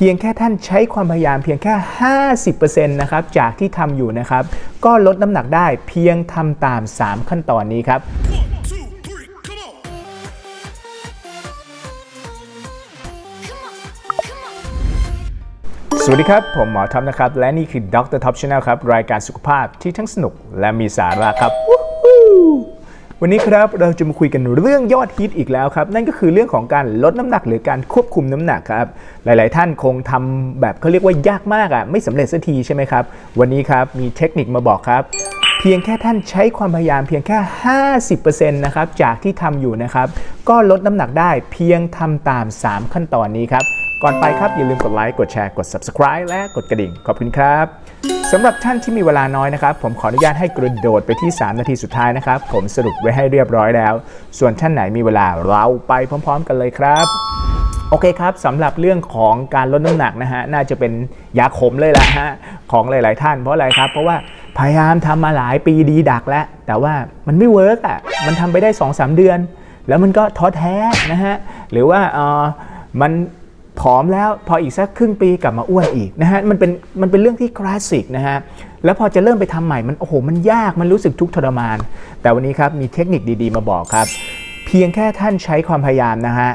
เพียงแค่ท่านใช้ความพยายามเพียงแค่ 50%นะครับจากที่ทำอยู่นะครับ ก็ลดน้ำหนักได้เพียงทำตาม 3 ขั้นตอนนี้ครับสวัสดีครับ ผมหมอท็อปนะครับ และนี่คือ Dr. Top Channel ครับ รายการสุขภาพที่ทั้งสนุกและมีสาระครับ วันนี้ครับเราจะมาคุยกันเรื่องยอดฮิตอีกแล้วครับ นั่นก็คือเรื่องของการลดน้ำหนักหรือการควบคุมน้ำหนักครับ หลาย ๆ ท่านคงทำแบบเขาเรียกว่ายากมากอะไม่สำเร็จสักทีใช่ไหมครับ วันนี้ครับมีเทคนิคมาบอกครับ เพียงแค่ท่านใช้ความพยายามเพียงแค่ 50%นะครับจากที่ทำอยู่นะครับ ก็ลดน้ำหนักได้เพียงทำตาม 3 ขั้นตอนนี้ครับ ก่อนไปครับอย่าลืมกดไลค์กดแชร์กด subscribe และกดกระดิ่ง ขอบคุณครับสำหรับท่านที่มีเวลาน้อยนะครับ ผมขออนุญาตให้กระโดดไปที่ 3 นาทีสุดท้ายนะครับ ผมสรุปไว้ให้เรียบร้อยแล้ว ส่วนท่านไหนมีเวลาเราไปพร้อม ๆ กันเลยครับโอเคครับสำหรับเรื่องของการลดน้ำหนักนะฮะน่าจะเป็นยาขมเลยละฮะของหลาย ๆ ท่านเพราะอะไรครับ เพราะว่าพยายามทำมาหลายปีดีดักแล้ว แต่ว่ามันไม่เวิร์กอะมันทำไปได้ 2-3 เดือน แล้วมันก็ท้อแท้นะฮะหรือว่าเออมัน ผอมแล้วพออีกสักครึ่งปีกลับมาอ้วนอีกนะฮะมันเป็นมันเป็นเรื่องที่คลาสสิกนะฮะแล้วพอจะเริ่มไปทำใหม่มันโอ้โหมันยากมันรู้สึกทุกข์ทรมาน แต่วันนี้ครับมีเทคนิคดีๆ มาบอกครับ เพียงแค่ท่านใช้ความพยายามนะฮะ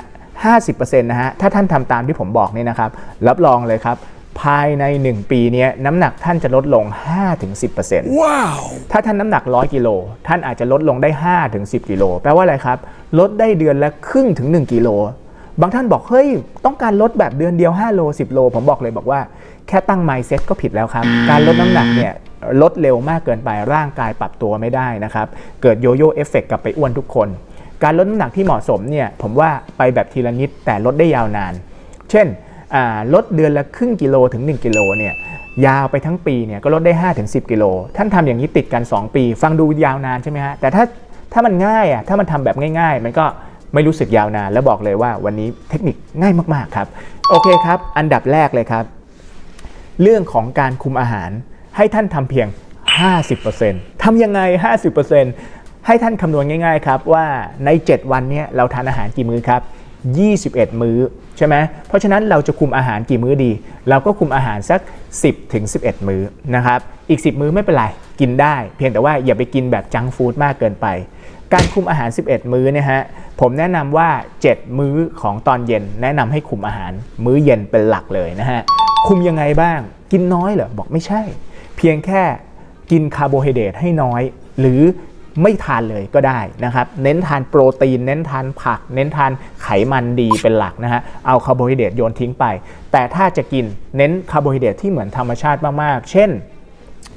50%นะฮะถ้าท่านทำตามที่ผมบอกนี่นะครับ รับรองเลยครับ ภายใน 1 ปีเนี้ยน้ำหนักท่านจะลดลง 5-10% Wow! ถ้าท่านน้ำหนัก 100 กิโลท่านอาจจะลดลงได้ 5-10 กิโลแปลว่าอะไรครับ ลดได้เดือนละครึ่งถึง 1 กิโล บางท่านบอก เฮ้ย ต้องการลดแบบเดือนเดียว 5 โล 10 โล ผมบอกเลยบอกว่าแค่ตั้ง mindset ก็ผิดแล้วครับ การลดน้ำหนักเนี่ยลดเร็วมากเกินไปร่างกายปรับตัวไม่ได้นะครับ เกิดโยโย่เอฟเฟกกลับไปอ้วนทุกคน การลดน้ำหนักที่เหมาะสมเนี่ยผมว่าไปแบบทีละนิดแต่ลดได้ยาวนาน เช่นอ่าลดเดือนละครึ่งกิโลถึง 1 กิโลเนี่ยยาวไปทั้งปีเนี่ยก็ลดได้ 5-10 กิโล ท่านทำอย่างนี้ติดกัน 2 ปี ฟังดูยาวนานใช่ไหมฮะแต่ถ้าถ้ามันง่ายอะถ้ามันทำแบบง่าย ๆ มันก็ ไม่รู้สึกยาวนาน แล้วบอกเลยว่าวันนี้เทคนิคง่ายมากๆครับ โอเคครับ อันดับแรกเลยครับ เรื่องของการคุมอาหารให้ท่านทำเพียง 50%ทำยังไง 50%ให้ท่านคำนวณง่าย ๆ ครับว่าใน 7 วันเนี้เราทานอาหารกี่มื้อครับ21 มื้อใช่ไหมเพราะฉะนั้นเราจะคุมอาหารกี่มื้อดี เราก็คุมอาหารสัก 10ถึง11 มื้อนะครับ อีก 10 มื้อไม่เป็นไร กินได้ เพียงแต่ว่าอย่าไปกินแบบจังฟู้ดมากเกินไป การคุมอาหาร 11 มื้อเนี่ยฮะผมแนะนำว่า 7 มื้อของตอนเย็น แนะนำให้คุมอาหาร มื้อเย็นเป็นหลักเลยนะฮะคุมยังไงบ้าง กินน้อยเหรอบอกไม่ใช่ เพียงแค่กินคาร์โบไฮเดรตให้น้อย หรือไม่ทานเลยก็ได้นะครับ เน้นทานโปรตีน เน้นทานผัก เน้นทานไขมันดีเป็นหลักนะฮะ เอาคาร์โบไฮเดรตโยนทิ้งไป แต่ถ้าจะกินเน้นคาร์โบไฮเดรตที่เหมือนธรรมชาติมากๆ เช่น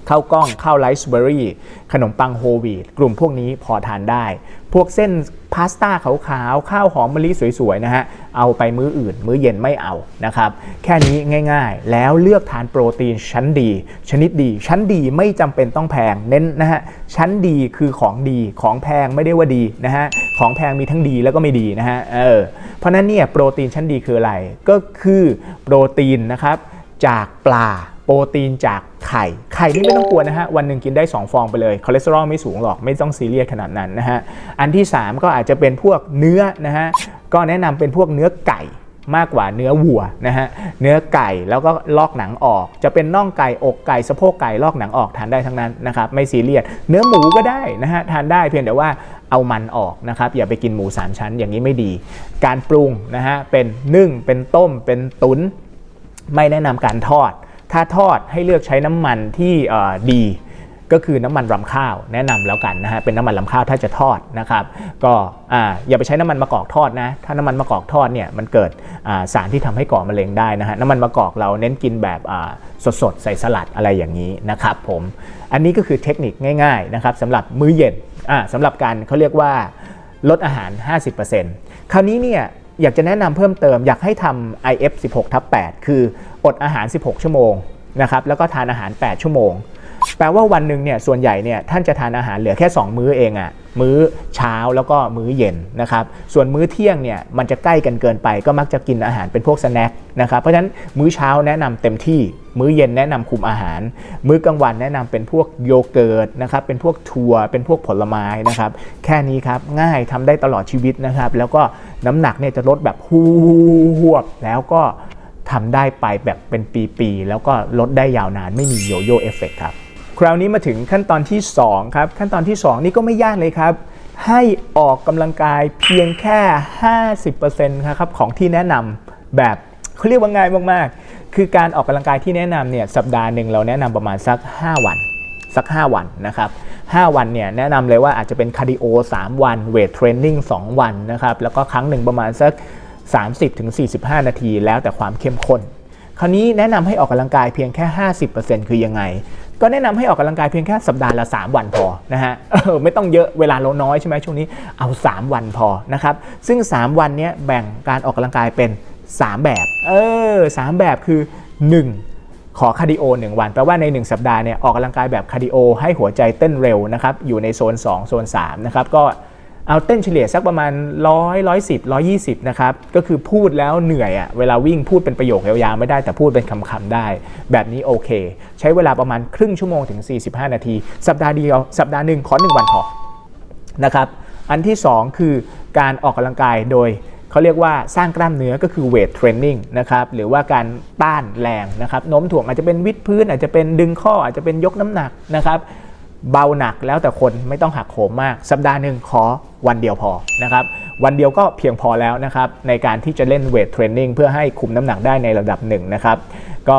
ข้าวกล้องข้าวไรซ์เบอร์รี่ขนมปังโฮลวีตกลุ่มพวกนี้พอทานได้ พวกเส้นพาสต้าขาวๆ ข้าวหอมมะลิสวยๆนะฮะเอาไปมื้ออื่น มื้อเย็นไม่เอานะครับ แค่นี้ง่ายๆ แล้วเลือกทานโปรตีนชั้นดี ชนิดดี ชั้นดีไม่จำเป็นต้องแพงเน้นนะฮะชั้นดีคือของดีของแพงไม่ได้ว่าดีนะฮะของแพงมีทั้งดีแล้วก็ไม่ดีนะฮะเออเพราะฉะนั้นเนี่ยโปรตีนชั้นดีคืออะไรก็คือโปรตีนนะครับจากปลาโปรตีนจาก ไข่ไข่นี่ไม่ต้องกลัวนะฮะวันหนึ่งกินได้ 2 ฟองไปเลยคอเลสเตอรอลไม่สูงหรอกไม่ต้องซีเรียสขนาดนั้นนะฮะอันที่ 3 ก็อาจจะเป็นพวกเนื้อนะฮะก็แนะนำเป็นพวกเนื้อไก่มากกว่าเนื้อวัวนะฮะเนื้อไก่แล้วก็ลอกหนังออก จะเป็นน่องไก่อกไก่สะโพกไก่ลอกหนังออกทานได้ทั้งนั้นนะครับไม่ซีเรียสเนื้อหมูก็ได้นะฮะทานได้เพียงแต่ว่าเอามันออกนะครับอย่าไปกินหมูสามชั้นอย่างนี้ไม่ดี การปรุงนะฮะเป็นนึ่งเป็นต้มเป็นตุ๋นไม่แนะนำการทอด ถ้าทอดให้เลือกใช้น้ำมันที่ดีก็คือน้ำมันรำข้าวแนะนำแล้วกันนะฮะเป็นน้ำมันรำข้าวถ้าจะทอดนะครับ ก็อ่าอย่าไปใช้น้ำมันมะกอกทอดนะ ถ้าน้ำมันมะกอกทอดเนี่ยมันเกิดอ่าสารที่ทำให้ก่อมะเร็งได้นะฮะน้ำมันมะกอกเราเน้นกินแบบอ่าสดๆ ใส่สลัดอะไรอย่างนี้นะครับผมอันนี้ก็คือเทคนิคง่ายๆนะครับสำหรับมื้อเย็นอ่าสำหรับการเขาเรียกว่าลดอาหาร 50%คราวนี้เนี่ยอยากจะแนะนำเพิ่มเติมอยากให้ทำ IF 16ทับ8คือ อดอาหาร 16 ชั่วโมงนะครับแล้วก็ทานอาหาร 8 ชั่วโมง แปลว่าวันหนึ่งเนี่ยส่วนใหญ่เนี่ยท่านจะทานอาหารเหลือแค่ 2 มื้อเองอะ่ะมื้อเช้าแล้วก็มื้อเย็นนะครับส่วนมื้อเที่ยงเนี่ยมันจะใกล้กันเกินไปก็มักจะกินอาหารเป็นพวกสแน็คนะครับเพราะฉะนั้นมื้อเช้าแนะนำเต็มที่ มื้อเย็นแนะนำคุมอาหาร มื้อกลางวันแนะนำเป็นพวกโยเกิร์ตนะครับเป็นพวกถั่วเป็นพวกผลไม้นะครับแค่นี้ครับง่ายทำได้ตลอดชีวิตนะครับแล้วก็น้ำหนักเนี่ยจะลดแบบหูหวบแล้วก็ ทำได้ไปแบบเป็นปีๆแล้วก็ลดได้ยาวนานไม่มีโยโย่เอฟเฟกครับคราวนี้มาถึงขั้นตอนที่2ครับขั้นตอนที่ 2 นี่ก็ไม่ยากเลยครับ ให้ออกกำลังกายเพียงแค่ 50%ครับของที่แนะนำแบบเขาเรียกว่าง่ายมากๆ คือการออกกำลังกายที่แนะนำเนี่ยสัปดาห์หนึ่งเราแนะนำประมาณสัก 5 วันสัก 5 วันนะครับ 5 วันเนี่ยแนะนำเลยว่าอาจจะเป็นคาร์ดิโอ 3 วัน เวทเทรนนิ่ง 2 วันนะครับ แล้วก็ครั้งหนึ่งประมาณสัก 30-45 นาที แล้วแต่ความเข้มข้น คราวนี้แนะนำให้ออกกำลังกายเพียงแค่ 50%คือยังไง ก็แนะนำให้ออกกำลังกายเพียงแค่สัปดาห์ละ 3 วันพอนะฮะไม่ต้องเยอะเวลาเราน้อยใช่ไหมช่วงนี้เอา 3 วันพอนะครับซึ่ง 3 วันนี้แบ่งการออกกำลังกายเป็น 3 แบบ เออสามแบบคือ 1ขอคาร์ดิโอ1 วันแปลว่าใน 1 สัปดาห์เนี่ยออกกำลังกายแบบคาร์ดิโอให้หัวใจเต้นเร็วนะครับอยู่ในโซน 2 โซน3นะครับก็ เอาเต้นเฉลี่ยสักประมาณ 100 110 120 นะครับ ก็คือพูดแล้วเหนื่อยอะ่ะ เวลาวิ่งพูดเป็นประโยคยาวๆไม่ได้แต่พูดเป็นคำๆได้ แบบนี้โอเค ใช้เวลาประมาณครึ่งชั่วโมงถึง 45 นาที สัปดาห์เดียวสัปดาห์หนึ่งขอ 1 วันพอนะครับ อันที่ 2 คือการออกกำลังกายโดยเขาเรียกว่าสร้างกล้ามเนื้อก็คือเวทเทรนนิ่งนะครับหรือว่าการต้านแรงนะครับโน้มถ่วงอาจจะเป็นวิดพื้นอาจจะเป็นดึงข้ออาจจะเป็นยกน้ำหนักนะครับ เบาหนักแล้วแต่คนไม่ต้องหักโหมมาก สัปดาห์หนึ่งขอวันเดียวพอนะครับวันเดียวก็เพียงพอแล้วนะครับในการที่จะเล่นเวทเทรนนิ่งเพื่อให้คุมน้ำหนักได้ในระดับหนึ่งนะครับก็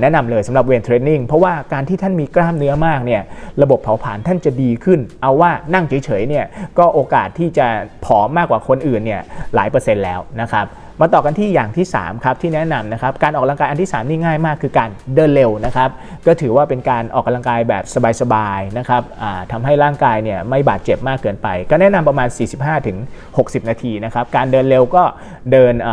แนะนำเลยสำหรับเวทเทรนนิ่งเพราะว่าการที่ท่านมีกล้ามเนื้อมากเนี่ยระบบเผาผลาญท่านจะดีขึ้น เอาว่านั่งเฉยๆเนี่ยก็โอกาสที่จะผอมมากกว่าคนอื่นเนี่ยหลายเปอร์เซ็นต์แล้วนะครับ มาต่อกันที่อย่างที่3ครับที่แนะนำนะครับการออกกำลังกายอันที่ 3 นี่ง่ายมากคือการเดินเร็วนะครับก็ถือว่าเป็นการออกกำลังกายแบบสบายๆนะครับทำให้ร่างกายเนี่ยไม่บาดเจ็บมากเกินไป ก็แนะนำประมาณ 45-60 นาทีนะครับการเดินเร็วก็เดินอ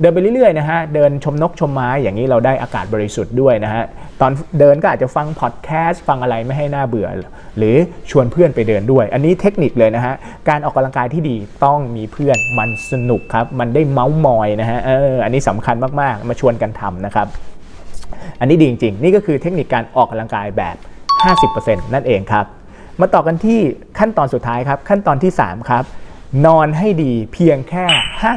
เดินไปเรื่อยๆนะฮะเดินชมนกชมไม้อย่างนี้เราได้อากาศบริสุทธิ์ด้วยนะฮะตอนเดินก็อาจจะฟังพอดแคสต์ฟังอะไรไม่ให้น่าเบื่อ หรือชวนเพื่อนไปเดินด้วย อันนี้เทคนิคเลยนะฮะการออกกำลังกายที่ดีต้องมีเพื่อนมันสนุกครับมันได้เมาส์มอยนะฮะเอออันนี้สำคัญมากๆ มาชวนกันทำนะครับ อันนี้ดีจริงๆ นี่ก็คือเทคนิคการออกกำลังกายแบบ 50%นั่นเองครับมาต่อกันที่ขั้นตอนสุดท้ายครับขั้นตอนที่ 3 ครับ นอนให้ดีเพียงแค่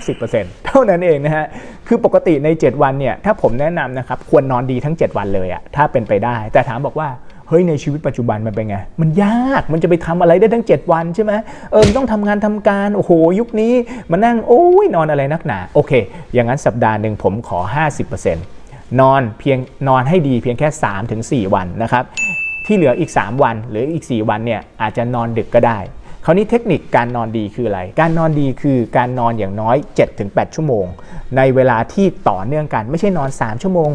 50%เท่านั้นเองนะฮะ คือปกติใน 7 วันเนี่ย ถ้าผมแนะนำนะครับ ควรนอนดีทั้ง 7 วันเลยอะถ้าเป็นไปได้ แต่ถามบอกว่า เฮ้ยในชีวิตปัจจุบันมันเป็นไง มันยาก มันจะไปทำอะไรได้ทั้ง 7 วันใช่ไหมเออมต้องทำงานทำการ โอ้โห ยุคนี้มานั่ง โอ้ยนอนอะไรนักหนา โอเค อย่างนั้นสัปดาห์หนึ่งผมขอ 50%นอนเพียงนอนให้ดีเพียงแค่ 3-4 วันนะครับ ที่เหลืออีก 3 วันหรืออีก 4 วันเนี่ยอาจจะนอนดึกก็ได้ คราวนี้เทคนิคการนอนดีคืออะไร การนอนดีคือการนอนอย่างน้อย 7-8 ชั่วโมง ในเวลาที่ต่อเนื่องกันไม่ใช่นอน 3 ชั่วโมง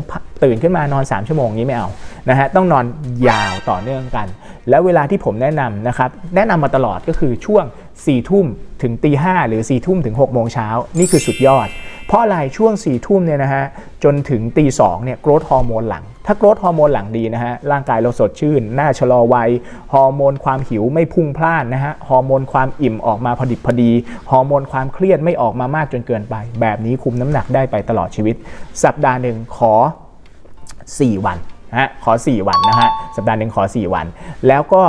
ตื่นขึ้นมานอน 3 ชั่วโมงนี้ไม่เอานะฮะต้องนอนยาวต่อเนื่องกัน แล้วเวลาที่ผมแนะนำนะครับแนะนำมาตลอดก็คือช่วง4ทุ่มถึงตีห้หรือ4ทุ่มถึง6โมงเช้านี่คือสุดยอด เพราะอะไรช่วง4ี่ทุ่มเนี่ยนะฮะจนถึงตีสองเนี่ยโกรทฮอร์โมนหลัง ถ้าโกรทฮอร์โมนหลังดีนะฮะร่างกายเราสดชื่น หน้าชะลอวัยฮอร์โมนความหิวไม่พุ่งพล่านนะฮะฮอร์โมนความอิ่มออกมาพอดิบพอดีฮอร์โมนความเครียดไม่ออกมามากจนเกินไป แบบนี้คุมน้ำหนักได้ไปตลอดชีวิต สัปดาห์หนึ่งขอ 4 วันนะฮะขอ 4 วันนะฮะสัปดาห์หนึ่งขอ 4 วัน แล้วก็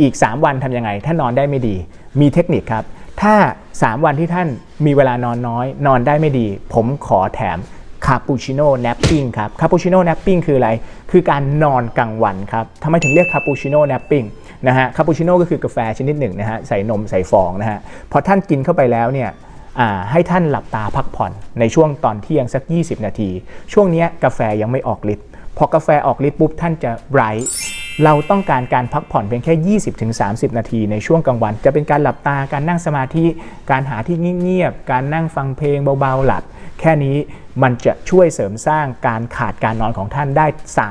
อีก 3 วันทำยังไง ถ้านอนได้ไม่ดี มีเทคนิคครับ ถ้า 3 วันที่ท่านมีเวลานอนน้อย นอนได้ไม่ดี ผมขอแถม คาปูชิโน่แนปปิ้งครับคาปูชิโน่แนปปิ้งคืออะไร คือการนอนกลางวันครับทำไมถึงเรียกคาปูชิโน่แนปปิ้งนะฮะคาปูชิโน่ก็คือกาแฟชนิดหนึ่งนะฮะใส่นมใส่ฟองนะฮะพอท่านกินเข้าไปแล้วเนี่ยให้ท่านหลับตาพักผ่อนในช่วงตอนเที่ยงสัก 20 นาที ช่วงนี้กาแฟยังไม่ออกฤทธิ์พอกาแฟออกฤทธิ์ปุ๊บท่านจะไบรท์เราต้องการการพักผ่อนเพียงแค่ 20-30 นาทีในช่วงกลางวัน จะเป็นการหลับตาการนั่งสมาธิ การหาที่เงียบๆการนั่งฟังเพลงเบาๆหลับ แค่นี้มันจะช่วยเสริมสร้างการขาดการนอนของท่านได้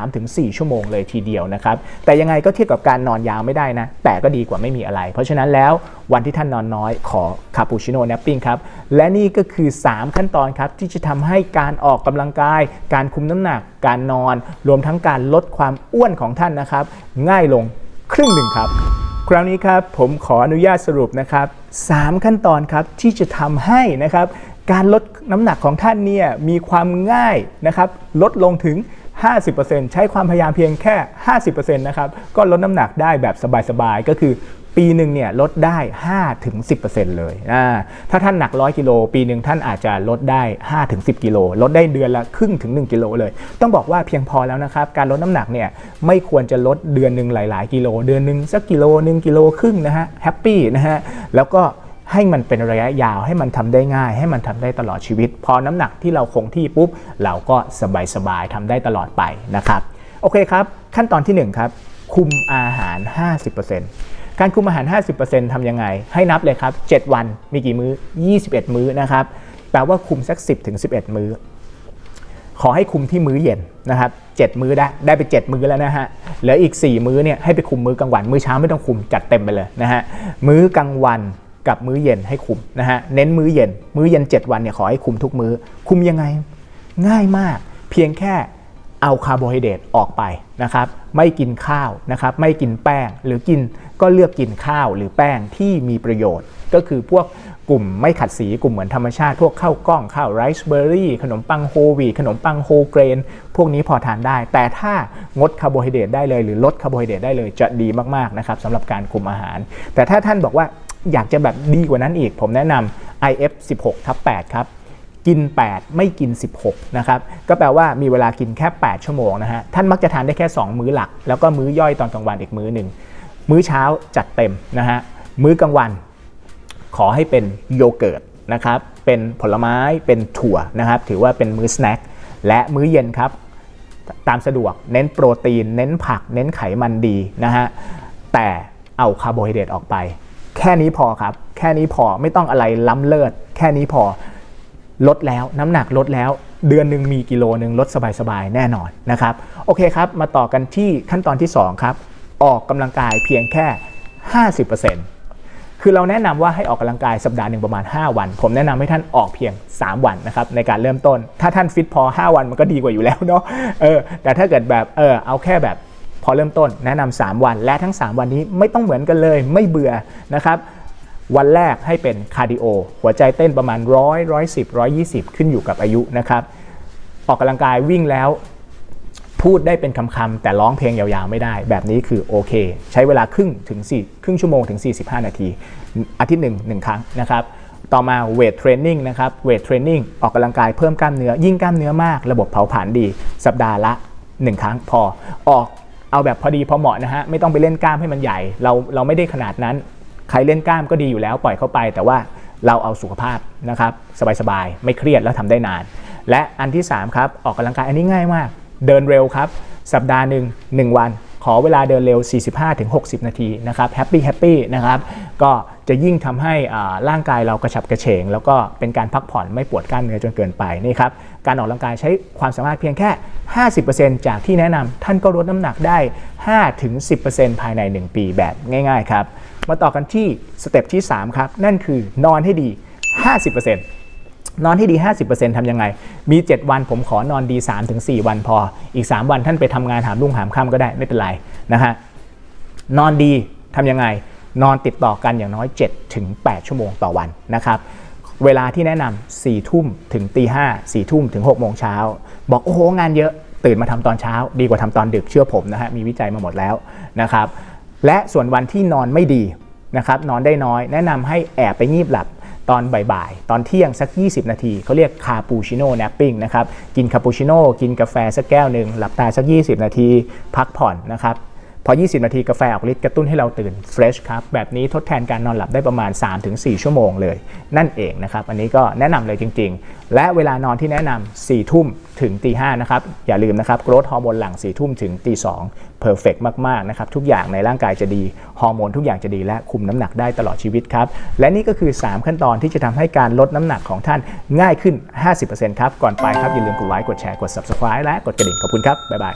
3-4 ชั่วโมงเลยทีเดียวนะครับ แต่ยังไงก็เทียบกับการนอนยาวไม่ได้นะ แต่ก็ดีกว่าไม่มีอะไร เพราะฉะนั้นแล้ววันที่ท่านนอนน้อยขอคาปูชิโน่แนปปิ้งครับ และนี่ก็คือ 3 ขั้นตอนครับ ที่จะทำให้การออกกำลังกาย การคุมน้ำหนัก การนอน รวมทั้งการลดความอ้วนของท่านนะครับ ง่ายลงครึ่งหนึ่งครับ คราวนี้ครับผมขออนุญาตสรุปนะครับ 3 ขั้นตอนครับที่จะทำให้นะครับ การลดน้ำหนักของท่านเนี่ยมีความง่ายนะครับลดลงถึง 50%ใช้ความพยายามเพียงแค่ 50%นะครับก็ลดน้ำหนักได้แบบสบายๆ ก็คือปีหนึ่งเนี่ยลดได้5ถึง10%เลยอ่าถ้าท่านหนัก 100 กิโล ปีหนึ่งท่านอาจจะลดได้5ถึง10 กิโล ลดได้เดือนละครึ่งถึง 1 กิโลเลย ต้องบอกว่าเพียงพอแล้วนะครับ การลดน้ำหนักเนี่ยไม่ควรจะลดเดือนหนึ่งหลาย ๆ กิโล เดือนหนึ่งสักกิโลหนึ่งกิโลครึ่งนะฮะ แฮปปี้นะฮะ แล้วก็ ให้มันเป็นระยะยาวให้มันทำได้ง่าย ให้มันทำได้ตลอดชีวิต พอน้ำหนักที่เราคงที่ปุ๊บ เราก็สบายๆทำได้ตลอดไปนะครับโอเคครับ ขั้นตอนที่1ครับคุมอาหาร 50%การคุมอาหาร 50%ทำยังไง ให้นับเลยครับ 7 วันมีกี่มื้อ 21 มื้อนะครับแปลว่าคุมสัก 10ถึง11 มื้อ ขอให้คุมที่มื้อเย็นนะครับ7มื้อได้ได้ไป 7 มื้อแล้วนะฮะเหลืออีก 4 มื้อเนี่ยให้ไปคุมมื้อกลางวัน มื้อเช้าไม่ต้องคุมจัดเต็มไปเลยนะฮะมื้อกลางวัน กับมื้อเย็นให้คุมนะฮะเน้นมื้อเย็น มื้อเย็น 7 วันเนี่ยขอให้คุมทุกมื้อ คุมยังไงง่ายมาก เพียงแค่เอาคาร์โบไฮเดรตออกไปนะครับไม่กินข้าวนะครับไม่กินแป้งหรือกินก็เลือกกินข้าวหรือแป้งที่มีประโยชน์ ก็คือพวกกลุ่มไม่ขัดสีกลุ่มเหมือนธรรมชาติ พวกข้าวกล้องข้าวไรซ์เบอร์รี่ขนมปังโฮวีขนมปังโฮเกรน พวกนี้พอทานได้ แต่ถ้างดคาร์โบไฮเดรตได้เลย หรือลดคาร์โบไฮเดรตได้เลยจะดีมากๆนะครับสำหรับการคุมอาหาร แต่ถ้าท่านบอกว่า อยากจะแบบดีกว่านั้นอีก ผมแนะนำ IF 16ทับ8ครับ กิน 8 ไม่กิน 16 นะครับ ก็แปลว่ามีเวลากินแค่ 8 ชั่วโมงนะฮะ ท่านมักจะทานได้แค่ 2 มื้อหลัก แล้วก็มื้อย่อยตอนกลางวันอีกมื้อหนึ่ง มื้อเช้าจัดเต็มนะฮะ มื้อกลางวัน ขอให้เป็นโยเกิร์ตนะครับ เป็นผลไม้ เป็นถั่วนะครับ ถือว่าเป็นมื้อสแน็ค และมื้อเย็นครับตามสะดวกเน้นโปรตีน เน้นผัก เน้นไขมันดีนะฮะแต่เอาคาร์โบไฮเดรตออกไป แค่นี้พอครับ แค่นี้พอไม่ต้องอะไรล้ำเลิศแค่นี้พอลดแล้วน้ำหนักลดแล้วเดือนหนึ่งมีกิโลหนึ่งลดสบายๆ แน่นอนนะครับ โอเคครับ มาต่อกันที่ขั้นตอนที่ 2 ครับ ออกกำลังกายเพียงแค่ 50%คือเราแนะนำว่าให้ออกกำลังกายสัปดาห์หนึ่งประมาณ 5 วัน ผมแนะนำให้ท่านออกเพียง 3 วันนะครับในการเริ่มต้น ถ้าท่านฟิตพอ 5 วันมันก็ดีกว่าอยู่แล้วเนาะเออแต่ถ้าเกิดแบบเออเอาแค่แบบ พอเริ่มต้นแนะนำ3วัน และทั้ง 3 วันนี้ไม่ต้องเหมือนกันเลยไม่เบื่อนะครับวันแรกให้เป็นคาร์ดิโอหัวใจเต้นประมาณ 100 110 120 ขึ้นอยู่กับอายุนะครับออกกำลังกายวิ่งแล้วพูดได้เป็นคำๆแต่ร้องเพลงยาวๆไม่ได้ แบบนี้คือโอเค ใช้เวลาครึ่งถึง4ครึ่งชั่วโมงถึง 45 นาที อาทิตย์หนึ่งหนึ่งครั้งนะครับต่อมาเวทเทรนนิ่งนะครับเวทเทรนนิ่งออกกำลังกายเพิ่มกล้ามเนื้อ ยิ่งกล้ามเนื้อมาก ระบบเผาผลาญดี สัปดาห์ละ 1 ครั้งพอออก เอาแบบพอดีพอเหมาะนะฮะไม่ต้องไปเล่นกล้ามให้มันใหญ่ เราเราไม่ได้ขนาดนั้น ใครเล่นกล้ามก็ดีอยู่แล้วปล่อยเข้าไป แต่ว่าเราเอาสุขภาพนะครับสบายๆไม่เครียดแล้วทำได้นาน และอันที่3ครับออกกำลังกายอันนี้ง่ายมาก เดินเร็วครับ สัปดาห์หนึ่ง1 วัน ขอเวลาเดินเร็ว 45-60 นาทีนะครับแฮปปี้แฮปปี้นะครับก็ จะยิ่งทำให้ร่างกายเรากระฉับกระเฉง แล้วก็เป็นการพักผ่อนไม่ปวดกล้ามเนื้อจนเกินไปนี่ครับการออกกำลังกายใช้ความสามารถเพียงแค่ 50%จากที่แนะนำท่านก็ลดน้ำหนักได้ 5-10%ภายใน 1 ปีแบบง่ายๆครับมาต่อกันที่สเต็ปที่ 3 ครับ นั่นคือนอนให้ดี 50%นอนให้ดี 50%ทำยังไง มี 7 วันผมขอนอนดี 3-4 วันพอ อีก 3 วันท่านไปทำงานหามรุ่งหามค่ำก็ได้ไม่เป็นไรนะฮะ นอนดีทำยังไง นอนติดต่อกันอย่างน้อย7ถึง8ชั่วโมงต่อวันนะครับเวลาที่แนะนำ4ทุ่มถึงตีห้าสี่ทุ่มถึง6โมงเช้า บอกโอ้โหงานเยอะตื่นมาทำตอนเช้า ดีกว่าทำตอนดึกเชื่อผมนะฮะมีวิจัยมาหมดแล้วนะครับและส่วนวันที่นอนไม่ดีนะครับนอนได้น้อย แนะนำให้แอบไปงีบหลับตอนบ่ายๆ ตอนเที่ยงสัก 20 นาทีเขาเรียกคาปูชิโน่แนปปิ้งนะครับ กินคาปูชิโน่กินกาแฟสักแก้วหนึ่งหลับตาสัก 20 นาที พักผ่อนนะครับ พอ 20 นาทีกาแฟออกฤทธิ์กระตุ้นให้เราตื่นเฟรชครับ แบบนี้ทดแทนการนอนหลับได้ประมาณ 3-4 ชั่วโมงเลย นั่นเองนะครับ อันนี้ก็แนะนำเลยจริง ๆ และเวลานอนที่แนะนำ4ทุ่มถึงตีห้านะครับ อย่าลืมนะครับโกรทฮอร์โมนหลัง 4 ทุ่มถึงตีสองเพอร์เฟกมาก ๆ นะครับ ทุกอย่างในร่างกายจะดี ฮอร์โมนทุกอย่างจะดีและคุมน้ำหนักได้ตลอดชีวิตครับ และนี่ก็คือ 3 ขั้นตอนที่จะทำให้การลดน้ำหนักของท่านง่ายขึ้น 50%ครับ ก่อนไปครับอย่าลืมกดไลค์กดแชร์กด subscribe และกดกระดิ่งขอบคุณครับบ๊ายบาย